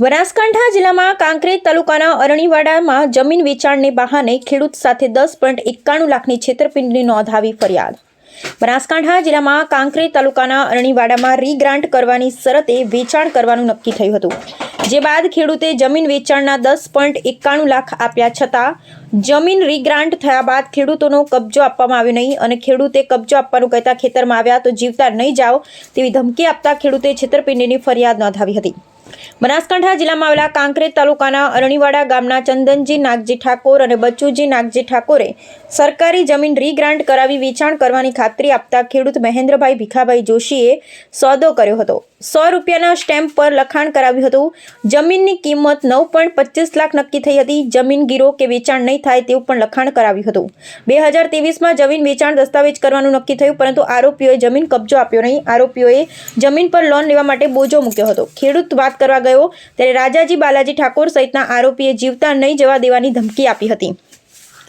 બનાસકાંઠા જિલ્લામાં કાંકરેજ તાલુકાના અરણીવાડામાં જમીન વેચાણને બહાને ખેડૂત સાથે દસ પોઈન્ટ એકાણું લાખની છેતરપિંડી નોંધાવી ફરિયાદ. બનાસકાંઠા જિલ્લામાં કાંકરેજ તાલુકાના અરણીવાડામાં રીગ્રાન્ટ કરવાની શરતે વેચાણ કરવાનું નક્કી થયું હતું. જે બાદ ખેડૂતે જમીન વેચાણના દસ પોઈન્ટ એકાણું લાખ આપ્યા છતાં, જમીન રીગ્રાન્ટ થયા બાદ ખેડૂતોનો કબજો આપવામાં આવ્યો નહીં અને ખેડૂતે કબજો આપવાનું કહેતા ખેતરમાં આવ્યા તો જીવતા નહીં જાઓ તેવી ધમકી આપતા ખેડૂતે છેતરપિંડીની ફરિયાદ નોંધાવી હતી. બનાસકાંઠા જિલ્લામાં આવેલા કાંકરેજ તાલુકાના અરણીવાડા ગામના ચંદનજી નાગજી ઠાકોર અને બચ્ચુજી નાગજી ઠાકોરે સરકારી જમીન રીગ્રાન્ટ કરાવી વેચાણ કરવાની ખાતરી આપતા ખેડૂત મહેન્દ્રભાઈ ભીખાભાઈ જોશીએ સોદો કર્યો હતો. સો રૂપિયાના સ્ટેમ્પ પર લખાણ કરાવ્યું હતું. જમીનની કિંમત નવ પોઈન્ટ પચીસ લાખ નક્કી થઈ હતી. જમીન ગીરો કે વેચાણ નહીં થાય તેવું પણ લખાણ કરાવ્યું હતું. બે હજાર ત્રેવીસમાં જમીન વેચાણ દસ્તાવેજ કરવાનું નક્કી થયું, પરંતુ આરોપીઓએ જમીન કબજો આપ્યો નહીં. આરોપીઓએ જમીન પર લોન લેવા માટે બોજો મૂક્યો હતો. ખેડૂત વાત કરવા ગયો, ત્યારે રાજાજી બાલાજી ઠાકોર સહિતના આરોપીએ જીવતા નહીં જવા દેવાની ધમકી આપી હતી.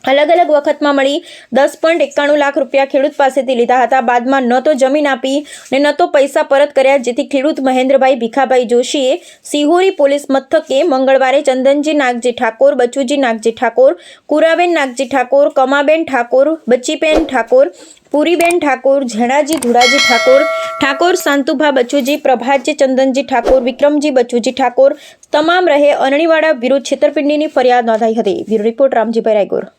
અલગ અલગ વખતમાં મળી દસ પોઈન્ટ એકાણું લાખ રૂપિયા ખેડૂત પાસેથી લીધા હતા. બાદમાં ન તો જમીન આપી ને ન તો પૈસા પરત કર્યા, જેથી ખેડૂત મહેન્દ્રભાઈ ભીખાભાઈ જોશીએ સિહોરી પોલીસ મથકે મંગળવારે ચંદનજી નાગજી ઠાકોર, બચુજી નાગજી ઠાકોર, કુરાબેન નાગજી ઠાકોર, કમાબેન ઠાકોર બચ્ચીબેન ઠાકોર, પુરીબેન ઠાકોર, ઝેણાજી ધુરાજી ઠાકોર ઠાકોર શાંતુભા બચુજી પ્રભાતજી ચંદનજી ઠાકોર, વિક્રમજી બચુજી ઠાકોર, તમામ રહે અરણીવાડા વિરુદ્ધ છેતરપિંડીની ફરિયાદ નોંધાઈ હતી. Bureau report, Ramjibhai Raigor.